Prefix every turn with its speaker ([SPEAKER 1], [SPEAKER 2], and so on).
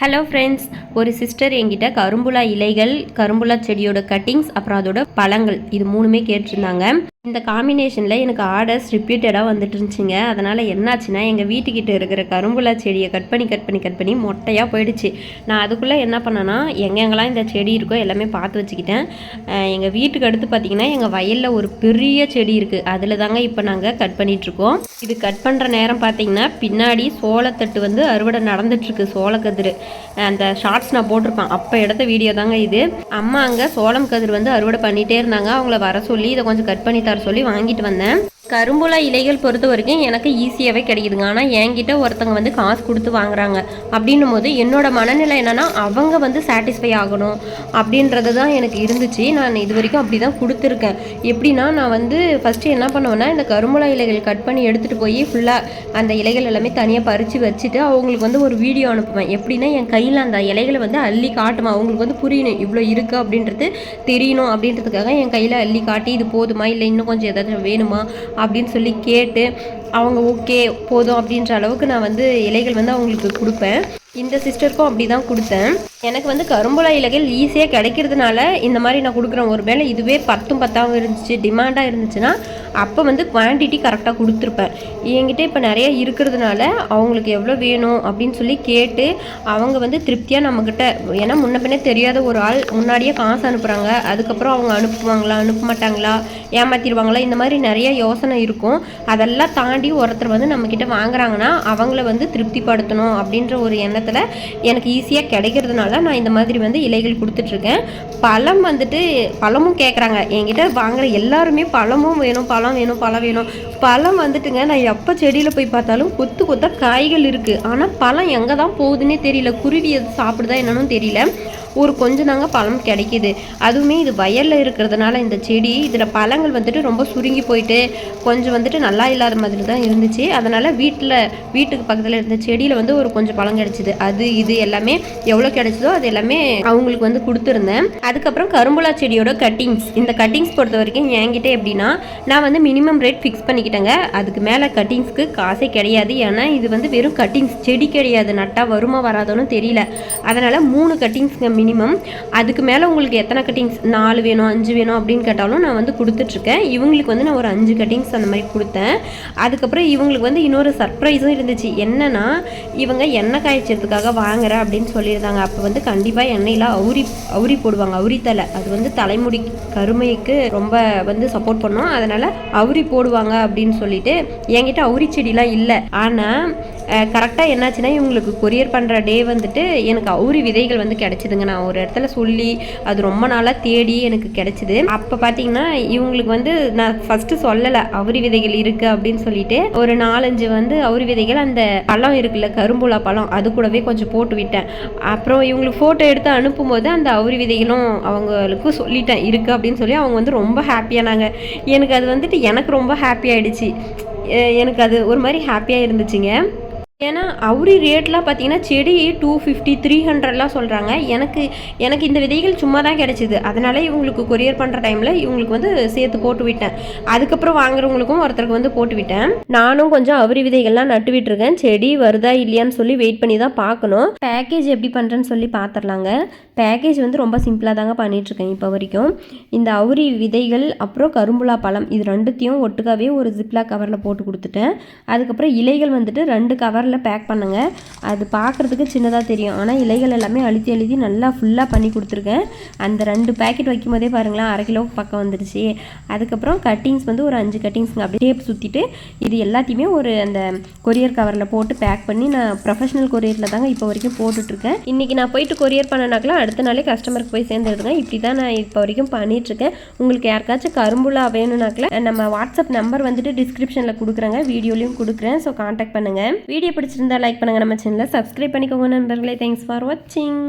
[SPEAKER 1] Hello friends ஒரு sister என்கிட்ட கரும்புலா இலைகள் கரும்புலா செடியோட கட்டிங்ஸ் அப்புறம் அதோட பழங்கள் இது மூணுமே கேட்டிருந்தாங்க. இந்த காம்பினேஷனில் எனக்கு ஆர்டர்ஸ் ரிப்பீட்டடாக வந்துட்டு இருந்துச்சுங்க. அதனால் என்னாச்சுன்னா எங்கள் வீட்டுக்கிட்ட இருக்கிற கரும்புலா செடியை கட் பண்ணி கட் பண்ணி கட் பண்ணி மொட்டையாக போயிடுச்சு. நான் அதுக்குள்ளே என்ன பண்ணேன்னா எங்கெங்கெல்லாம் இந்த செடி இருக்கோ எல்லாமே பார்த்து வச்சுக்கிட்டேன். எங்கள் வீட்டுக்கு அடுத்து பார்த்திங்கன்னா எங்கள் வயலில் ஒரு பெரிய செடி இருக்குது அதில் தாங்க இப்போ நாங்கள் கட் பண்ணிகிட்ருக்கோம் இது கட் பண்ணுற நேரம் பார்த்தீங்கன்னா பின்னாடி சோளத்தட்டு வந்து அறுவடை நடந்துட்டுருக்கு சோளக்கதிர். அந்த ஷார்ட்ஸ் நான் போட்டிருப்பேன். அப்போ எடுத்த வீடியோ தாங்க இது. அம்மா அங்கே சோளம் கதிர் வந்து அறுவடை பண்ணிகிட்டே இருந்தாங்க. அவங்கள வர சொல்லி இதை கொஞ்சம் கட் பண்ணி தர சொல்லி வாங்கிட்டு வந்தேன். கரும்புலா இலைகள் பொறுத்த வரைக்கும் எனக்கு ஈஸியாகவே கிடைக்குதுங்க. ஆனால் என்கிட்ட ஒருத்தங்க வந்து காசு கொடுத்து வாங்குறாங்க. அப்படின்னும் போது என்னோட மனநிலை என்னென்னா அவங்க வந்து சாட்டிஸ்ஃபை ஆகணும் அப்படின்றது தான் எனக்கு இருந்துச்சு. நான் இது வரைக்கும் அப்படி தான் கொடுத்துருக்கேன். எப்படின்னா நான் வந்து ஃபஸ்ட்டு என்ன பண்ணுவேன்னா இந்த கரும்புலா இலைகள் கட் பண்ணி எடுத்துகிட்டு போய் ஃபுல்லாக அந்த இலைகள் எல்லாமே தனியாக பறித்து வச்சுட்டு அவங்களுக்கு வந்து ஒரு வீடியோ அனுப்புவேன். எப்படின்னா என் கையில் அந்த இலைகளை வந்து அள்ளி காட்டுமா? அவங்களுக்கு வந்து புரியணும் இவ்வளோ இருக்குது அப்படின்றது தெரியணும் அப்படின்றதுக்காக என் கையில் அள்ளி காட்டி இது போதுமா? இல்லை இன்னும் கொஞ்சம் ஏதாச்சும் வேணுமா? அப்படின்னு சொல்லி கேட்டு அவங்க ஓகே போதும் அப்படின்ற அளவுக்கு நான் வந்து இலைகள் வந்து அவங்களுக்கு கொடுப்பேன். இந்த சிஸ்டருக்கும் அப்படி தான் கொடுத்தேன். எனக்கு வந்து கரும்புலா இலைகள் ஈஸியாக கிடைக்கிறதுனால இந்த மாதிரி நான் கொடுக்குறேன். ஒரு வேளை இதுவே பத்தும் பத்தாவும் இருந்துச்சு டிமாண்டாக இருந்துச்சுன்னா அப்போ வந்து குவான்டிட்டி கரெக்டாக கொடுத்துருப்பேன். என்கிட்ட இப்போ நிறைய இருக்கிறதுனால அவங்களுக்கு எவ்வளோ வேணும் அப்படின்னு சொல்லி கேட்டு அவங்க வந்து திருப்தியாக நம்மக்கிட்ட ஏன்னா முன்ன பின்னே தெரியாத ஒரு ஆள் முன்னாடியே காசு அனுப்புகிறாங்க அதுக்கப்புறம் அவங்க அனுப்புவாங்களா அனுப்ப மாட்டாங்களா ஏமாத்திடுவாங்களா இந்த மாதிரி நிறைய யோசனை இருக்கும். அதெல்லாம் தாண்டி ஒருத்தர் வந்து நம்மக்கிட்ட வாங்குறாங்கன்னா அவங்கள வந்து திருப்திப்படுத்தணும் அப்படின்ற ஒரு எண்ணத்தில் எனக்கு ஈஸியாக கிடைக்கிறதுனால நான் இந்த மாதிரி வந்து இலைகள் கொடுத்துட்ருக்கேன். பழம் வந்துட்டு பழமும் கேட்குறாங்க என்கிட்ட வாங்குற எல்லாருமே பழமும் வேணும் பழம் வேணும் பழம் வேணும். பழம் வந்துட்டுங்க நான் எப்போ செடியில் போய் பார்த்தாலும் கொத்து கொத்தாக காய்கள் இருக்குது ஆனால் பழம் எங்கே தான் போகுதுன்னே தெரியல. குருவி எது சாப்பிடுதா என்னன்னு தெரியல. ஒரு கொஞ்சம் தாங்க பழம் கிடைக்கிது. அதுவுமே இது வயலில் இருக்கிறதுனால இந்த செடி இதில் பழங்கள் வந்துட்டு ரொம்ப சுருங்கி போயிட்டு கொஞ்சம் வந்துட்டு நல்லா இல்லாத மாதிரி தான் இருந்துச்சு. அதனால் வீட்டில் வீட்டுக்கு பக்கத்தில் இருந்த செடியில் வந்து ஒரு கொஞ்சம் பழம் கிடச்சிது. அது இது எல்லாமே எவ்வளோ கிடைச்சதோ அது எல்லாமே அவங்களுக்கு வந்து கொடுத்துருந்தேன். அதுக்கப்புறம் கரும்புலா செடியோட கட்டிங்ஸ். இந்த கட்டிங்ஸ் பொறுத்த வரைக்கும் என்கிட்ட எப்படின்னா நான் வந்து மினிமம் ரேட் ஃபிக்ஸ் பண்ணிக்கிட்டேங்க. அதுக்கு மேலே கட்டிங்ஸ்க்கு காசே கிடையாது. ஏன்னா இது வந்து வெறும் கட்டிங்ஸ். செடி கிடையாது. நட்டால் வருமா வராதோன்னு தெரியல. அதனால் மூணு கட்டிங்ஸ்ங்க மினிமம் அதுக்கு மேலே உங்களுக்கு எத்தனை கட்டிங்ஸ் நாலு வேணும் அஞ்சு வேணும் அப்படின்னு கேட்டாலும் நான் வந்து கொடுத்துட்ருக்கேன். இவங்களுக்கு வந்து நான் ஒரு அஞ்சு கட்டிங்ஸ் அந்த மாதிரி கொடுத்தேன். அதுக்கப்புறம் இவங்களுக்கு வந்து இன்னொரு சர்ப்ரைஸும் இருந்துச்சு. என்னென்னா இவங்க எண்ணெய் காய்ச்சதுக்காக வாங்குறேன் அப்படின்னு சொல்லியிருந்தாங்க. அப்போ வந்து கண்டிப்பாக எண்ணெயில் அவுரி அவுரி போடுவாங்க. அவுரித்தலை அது வந்து தலைமுடி கருமைக்கு ரொம்ப வந்து சப்போர்ட் பண்ணோம். அதனால் அவுரி போடுவாங்க அப்படின்னு சொல்லிட்டு என்கிட்ட அவுரி செடிலாம் இல்லை. ஆனால் கரெக்டாக என்னாச்சுன்னா இவங்களுக்கு கொரியர் பண்ணுற டே வந்துட்டு எனக்கு அவுரி விதைகள் வந்து கிடச்சிதுங்க. நான் ஒரு இடத்துல சொல்லி அது ரொம்ப நாளாக தேடி எனக்கு கிடச்சிது. அப்போ பார்த்தீங்கன்னா இவங்களுக்கு வந்து நான் ஃபஸ்ட்டு சொல்லலை அவுரி விதைகள் இருக்குது அப்படின்னு சொல்லிட்டு. ஒரு நாலஞ்சு வந்து அவுரி விதைகள் அந்த பழம் இருக்குல்ல கரும்புலா பழம் அது கூடவே கொஞ்சம் போட்டு விட்டேன். அப்புறம் இவங்களுக்கு ஃபோட்டோ எடுத்து அனுப்பும்போது அந்த அவுரி விதைகளும் அவங்களுக்கு சொல்லிட்டேன் இருக்குது அப்படின்னு சொல்லி அவங்க வந்து ரொம்ப ஹாப்பியானாங்க எனக்கு அது வந்துட்டு எனக்கு ரொம்ப ஹாப்பி ஆகிடுச்சு எனக்கு அது ஒரு மாதிரி ஹாப்பியாக இருந்துச்சுங்க. ஏன்னா அவுரி ரேட்லாம் பார்த்தீங்கன்னா செடி டூ ஃபிஃப்டி த்ரீ ஹண்ட்ரட்லாம் சொல்கிறாங்க எனக்கு எனக்கு இந்த விதைகள் சும்மா தான் கிடச்சிது. அதனால் இவங்களுக்கு கொரியர் பண்ணுற டைமில் இவங்களுக்கு வந்து சேர்த்து போட்டு விட்டேன். அதுக்கப்புறம் வாங்குறவங்களுக்கும் ஒருத்தருக்கு வந்து போட்டு விட்டேன். நானும் கொஞ்சம் அவுரி விதைகள்லாம் நட்டு விட்டுருக்கேன் செடி வருதா இல்லையான்னு சொல்லி வெயிட் பண்ணி தான் பார்க்கணும். பேக்கேஜ் எப்படி பண்ணுறேன்னு சொல்லி பார்த்துடலாங்க பேக்கேஜ் வந்து ரொம்ப சிம்பிளாக தாங்க பண்ணிகிட்ருக்கேன் இப்போ வரைக்கும். இந்த அவுரி விதைகள் அப்புறம் கரும்புலா பழம் இது ரெண்டுத்தையும் ஒட்டுக்காவே ஒரு ஜிப்லா கவரில் போட்டு கொடுத்துட்டேன். அதுக்கப்புறம் இலைகள் வந்துட்டு ரெண்டு கவரில் பேக் பண்ணுங்கள் அது பார்க்குறதுக்கு சின்னதாக தெரியும். ஆனால் இலைகள் எல்லாமே அழுத்தி அழுத்தி நல்லா ஃபுல்லாக பண்ணி கொடுத்துருக்கேன். அந்த ரெண்டு பேக்கெட் வைக்கும் போதே பாருங்களேன் அரை கிலோ பக்கம் வந்துடுச்சு அதுக்கப்புறம் கட்டிங்ஸ் வந்து ஒரு அஞ்சு கட்டிங்ஸ்ங்க அப்படியே டேப் சுற்றிட்டு இது எல்லாத்தையுமே ஒரு அந்த கொரியர் கவரில் போட்டு பேக் பண்ணி நான் ப்ரொஃபஷனல் கொரியரில் தாங்க இப்போ வரைக்கும் போட்டுட்ருக்கேன் இன்றைக்கி நான் போயிட்டு கொரியர் பண்ணனாக்கலாம் அடுத்த நாளே கஸ்டமருக்கு போய் சேர்ந்துடுங்க இப்படி தான் நான் இப்போ வரைக்கும் பண்ணிகிட்ருக்கேன் உங்களுக்கு யாருக்காச்சும் கரும்புலா வேணும்னாக்கல நம்ம வாட்ஸ்அப் நம்பர் வந்துட்டு டிஸ்கிரிப்ஷனில் கொடுக்குறேங்க. வீடியோலையும் கொடுக்குறேன். ஸோ காண்டாக்ட் பண்ணுங்கள் வீடியோ பிடிச்சிருந்தா லைக் பண்ணுங்கள் நம்ம சேனலை சப்ஸ்கிரைப் பண்ணிக்கோங்க நண்பர்களே. தேங்க்ஸ் ஃபார் வாட்சிங்